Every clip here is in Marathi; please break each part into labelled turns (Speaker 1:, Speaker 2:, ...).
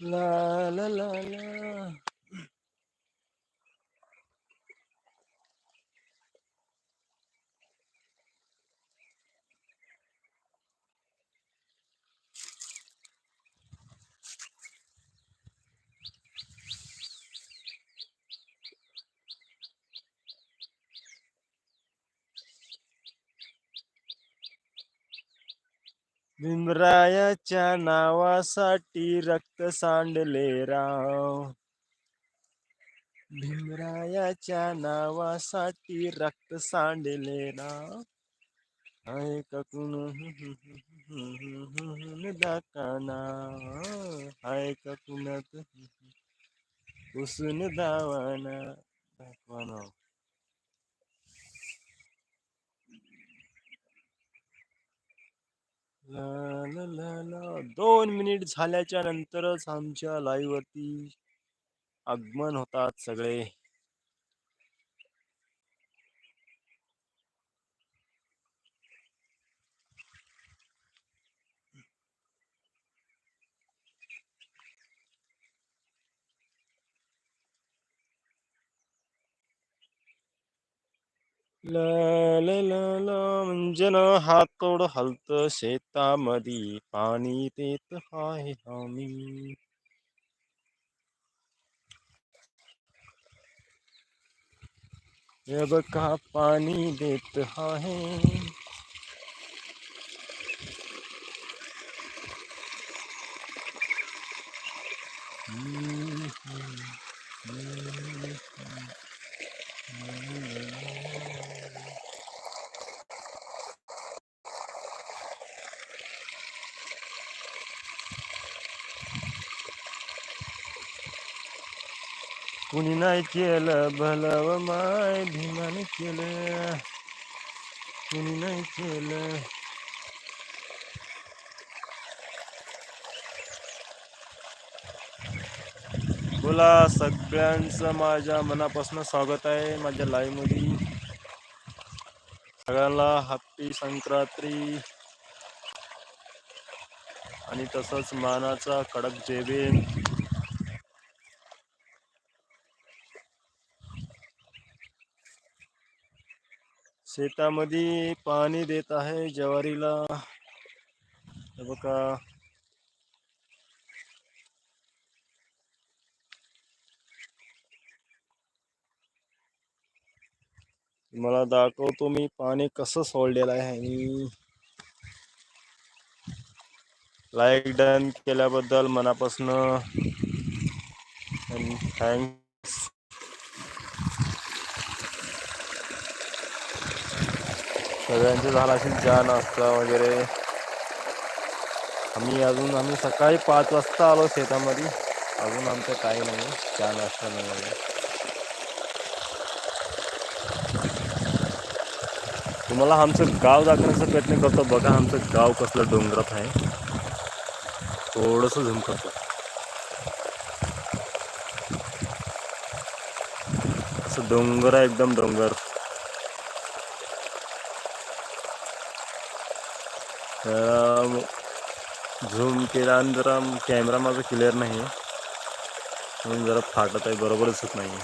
Speaker 1: ला ला ला ला भीमरायाच्या नावासाठी रक्त सांडले राव. भीमरायाच्या नावासाठी रक्त सांडले राव. हाय का कुण? दाकाना. हाय पुसून दावाना. दाखवाना ला ला ला दोन मिनिट झाल्याच्या नंतरच आमच्या लाईव्ह वरती आगमन होतात सगळे. ला म्हणजे ना हातोड हलत शेतामधी पाणी देत आहे आम्ही. हे का पाणी देत आहे. हम्म, कुणी नाही केलं भलव माय भीमाने केलं. कुणी नाही केलं. बोला सगळ्यांचं माझ्या मनापासून स्वागत आहे माझ्या लाईव्ह सगळ्यांना हॅपी संक्रांती. आणि तसंच मानाचा कडक जेबेन शेतामध्ये पाणी देत आहे ज्वारीला. बघा. मला दाखवतो मी पाणी कसं सोडलेलं आहे. आणि लाईक डन केल्याबद्दल मनापासून. थँक सगळ्यांचे झाला असेल चहा नाश्ता वगैरे. आम्ही अजून आम्ही सकाळी पाच वाजता आलो शेतामध्ये. अजून आमचं काही नाही चहा नाश्ता नाही तुम्हाला आमचं गाव दाखवण्याचा प्रयत्न करतो. बघा आमचं गाव कसलं डोंगरात आहे. थोडंसं झूम करतो. असं डोंगर आहे एकदम डोंगर. झूम केला आणि जरा कॅमेरा माझा क्लिअर नाही. म्हणून जरा फाटत आहे बरोबर दिसत नाही.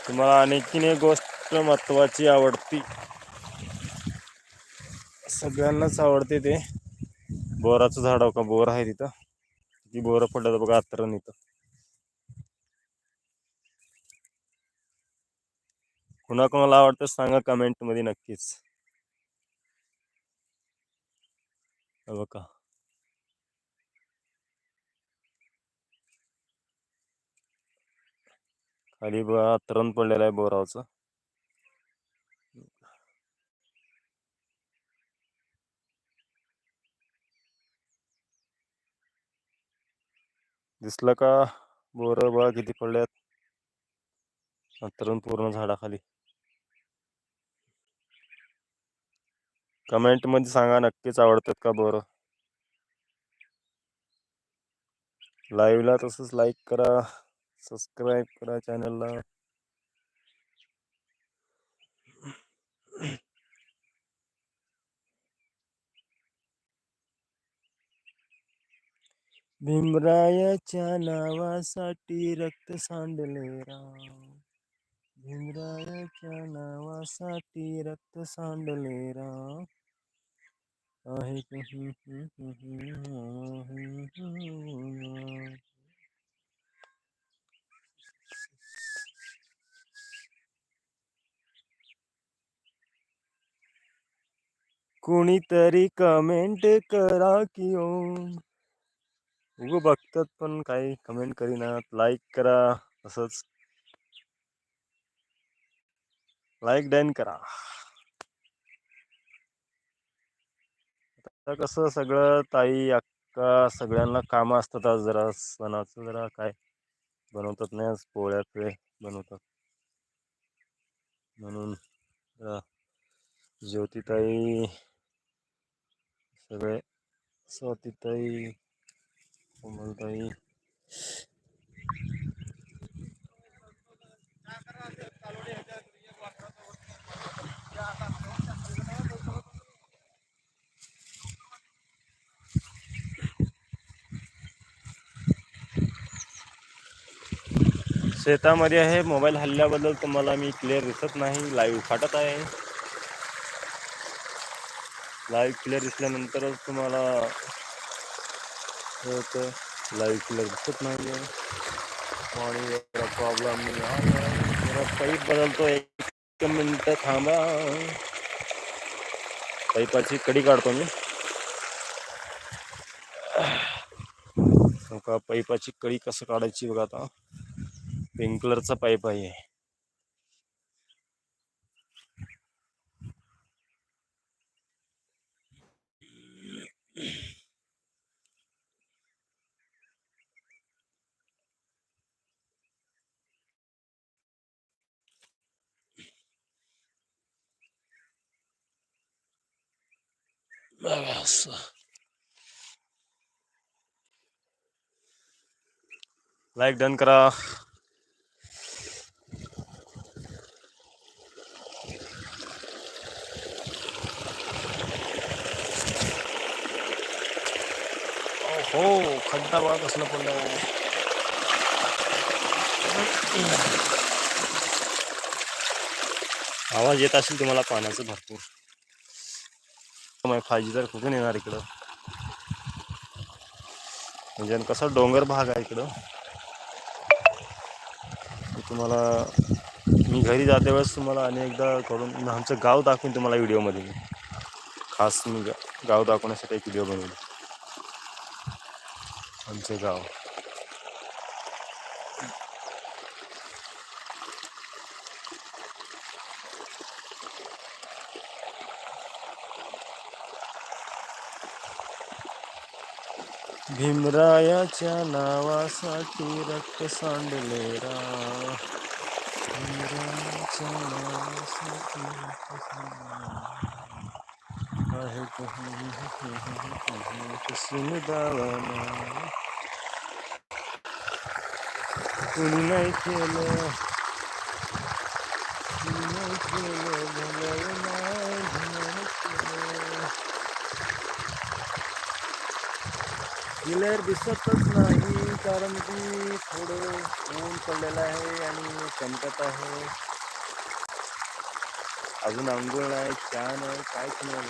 Speaker 1: तुम्हाला आणखीन एक गोष्ट महत्वाची आवडती. सगळ्यांनाच आवडते ते. बोराचं झाड हो का? बोर आहे तिथं. ती बोरं पडलं बघा आतरण इथं. कुणाकुणाला आवडतं सांगा कमेंटमध्ये नक्कीच. बघा. खाली बघा तरण पडलेलं आहे बोरावचं. दिसलं का? बोर बघा किती पडल्यात तरण पूर्ण झाडाखाली. कमेंटमध्ये सांगा नक्कीच आवडतात का बरं? लाईव्हला तसंच लाईक करा सबस्क्राईब करा चॅनलला भीमरायाच्या नावासाठी रक्त सांडले राम. भीमरायाच्या नावासाठी रक्त सांडले राम. आहे कुणीतरी कमेंट करा कि ओम उगं बघतात पण काही कमेंट करीना लाईक करा असंच. लाईक डन करा. आता कसं सगळं ताई अक्का सगळ्यांना कामं असतात आज जरा सणाचं जरा काय बनवतात नाही आज पोळ्या पिळे बनवतात. म्हणून ज्योतिताई सगळे स्वातीताई कोमलताई. शेतामध्ये आहे. मोबाईल हल्ल्याबद्दल तुम्हाला मी क्लिअर दिसत नाही. लाईव्ह फाटत आहे. लाईव्ह क्लिअर दिसल्यानंतरच तुम्हाला हे लाईव्ह क्लिअर दिसत नाही आहे. आणि प्रॉब्लेम पाईप बदलतो एक मिनटं थांबा. पाईपाची कडी काढतो मी. हो का कडी कसं बघा आता. पिंक कलरचा पाईप आहे लाईक डन करा. हो खड्डा बघा कसला पडला आवाज येत असेल तुम्हाला पाण्याचं भरपूर. फाय तर कुठून येणार इकडं? म्हणजे आणि कसा डोंगर भाग आहे इकडं? तुम्हाला मी घरी जाते वेळेस तुम्हाला अनेकदा करून आमचं गाव दाखवून तुम्हाला व्हिडिओमध्ये खास मी गाव दाखवण्यासाठी एक व्हिडिओ बनवली आमचे गाव. भीमरायाच्या नावासाठी रक्त सांडले रा भीमरायाच्या नावासाठी रक्त सांडले आहे कसून दावाना कुणी नाही केलं कुणी नाही केलं भलं नाही केलं क्लिअर दिसतच नाही कारण की थोडं ऊन पडलेलं आहे आणि चमकत आहे. अजून आंघोळ नाही छान आहे काहीच नाही.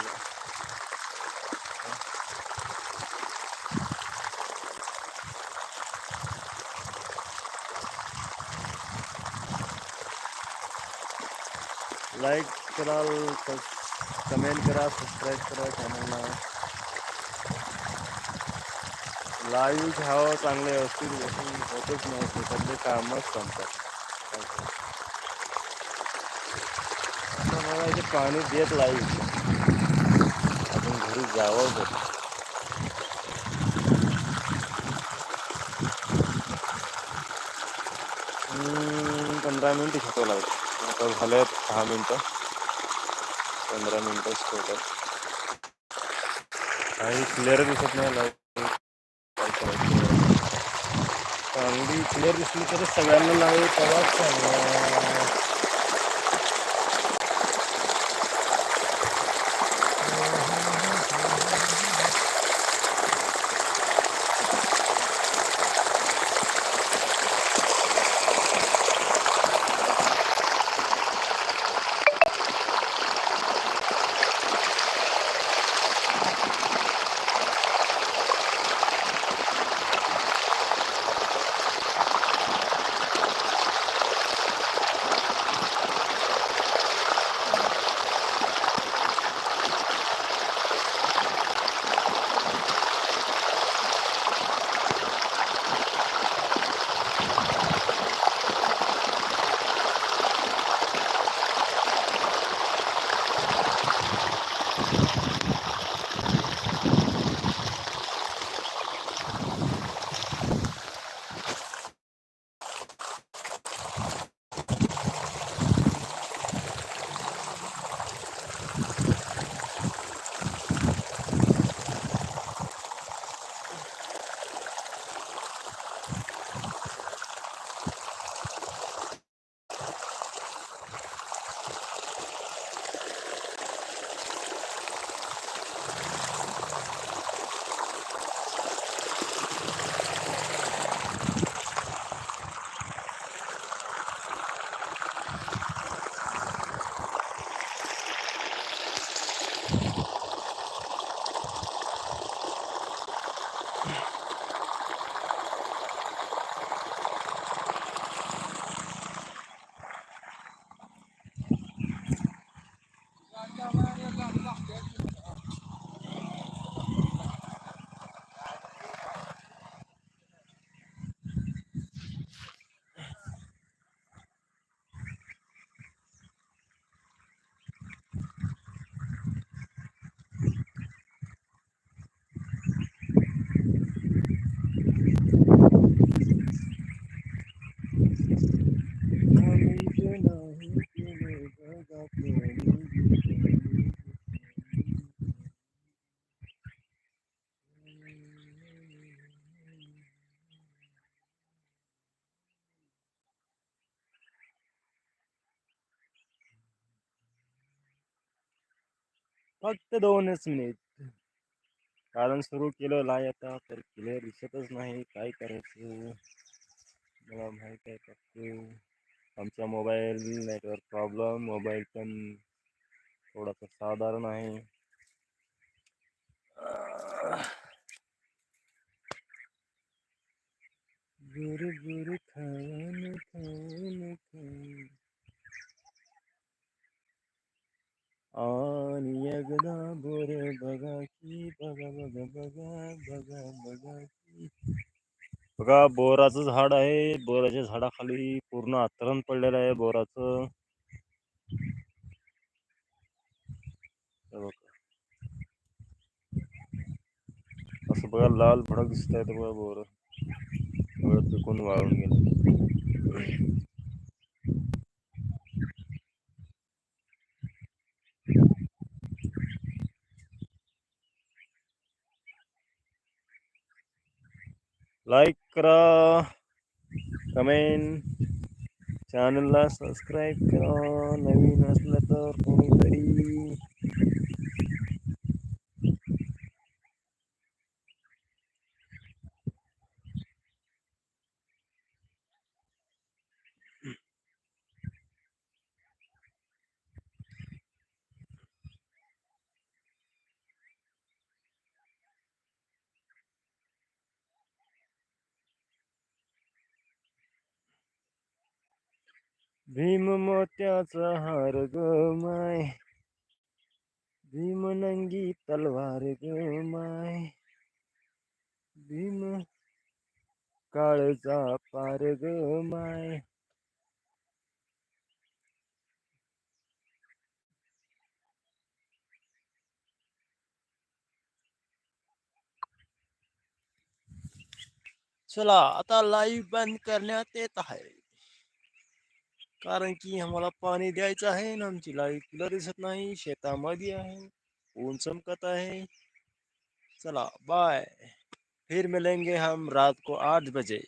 Speaker 1: लाईक कराल कमेंट करा सबस्क्राईब करा चॅनलला लाईव्ह घ्यावं चांगले व्यवस्थित बसून होतच नव्हते शेतातले कामच संपतात. मला इथे पाणी देत लाईव्ह आपण घरी जावं बरं पंधरा मिनिट शिकवं लागतं आता झाले आहेत दहा मिनटं. पंधरा मिनटं शिकवतात काही क्लिअर दिसत नाही लाइट चांगली क्लिअर दिसली तर सगळ्यांना लाइट तेव्हाच फक्त दोनच मिनिट. कारण सुरू केलं लाय आता तर क्लिअर दिसतच नाही काय करायचं. मला माहीत आहे फक्त आमचा मोबाईल नेटवर्क प्रॉब्लेम मोबाईल पण थोडासा साधारण आहे गुरु गुरु खान खान खान आणि एकदा बोर बघा की बघा बघा बघा बघा बोराचं झाड आहे. बोराच्या झाडाखाली पूर्ण आतरण पडलेलं आहे बोराचं. असं बघा लाल भडक दिसत आहे बघा बोर. सगळं पिकून वाळून गेलं. लाईक करा कमेंट चॅनलला सबस्क्राईब करा. नवीन असलं तर कोणीतरी भीम मोत्याचा हार ग माय। भीम नंगी तलवार ग माय। भीम काळचा पार ग माय। चला, आता लाईव्ह बंद करण्यात येत आहे. कारण की आम्हाला पाणी द्यायचं आहे आणि आमची लाईट दिसत नाही, शेतामध्ये आहे, ऊन चमकत आहे. चला बाय फिर मिलेंगे हम रात को आठ बजे.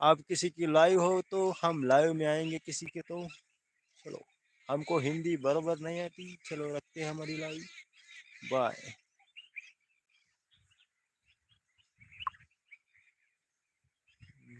Speaker 1: आप किसी की लाइव हो तो हम लाइव में आएँगे किसी के तो. चलो, हमको हिंदी बराबर नहीं आती, चलो रखते हैं हमारी लाइव. बाय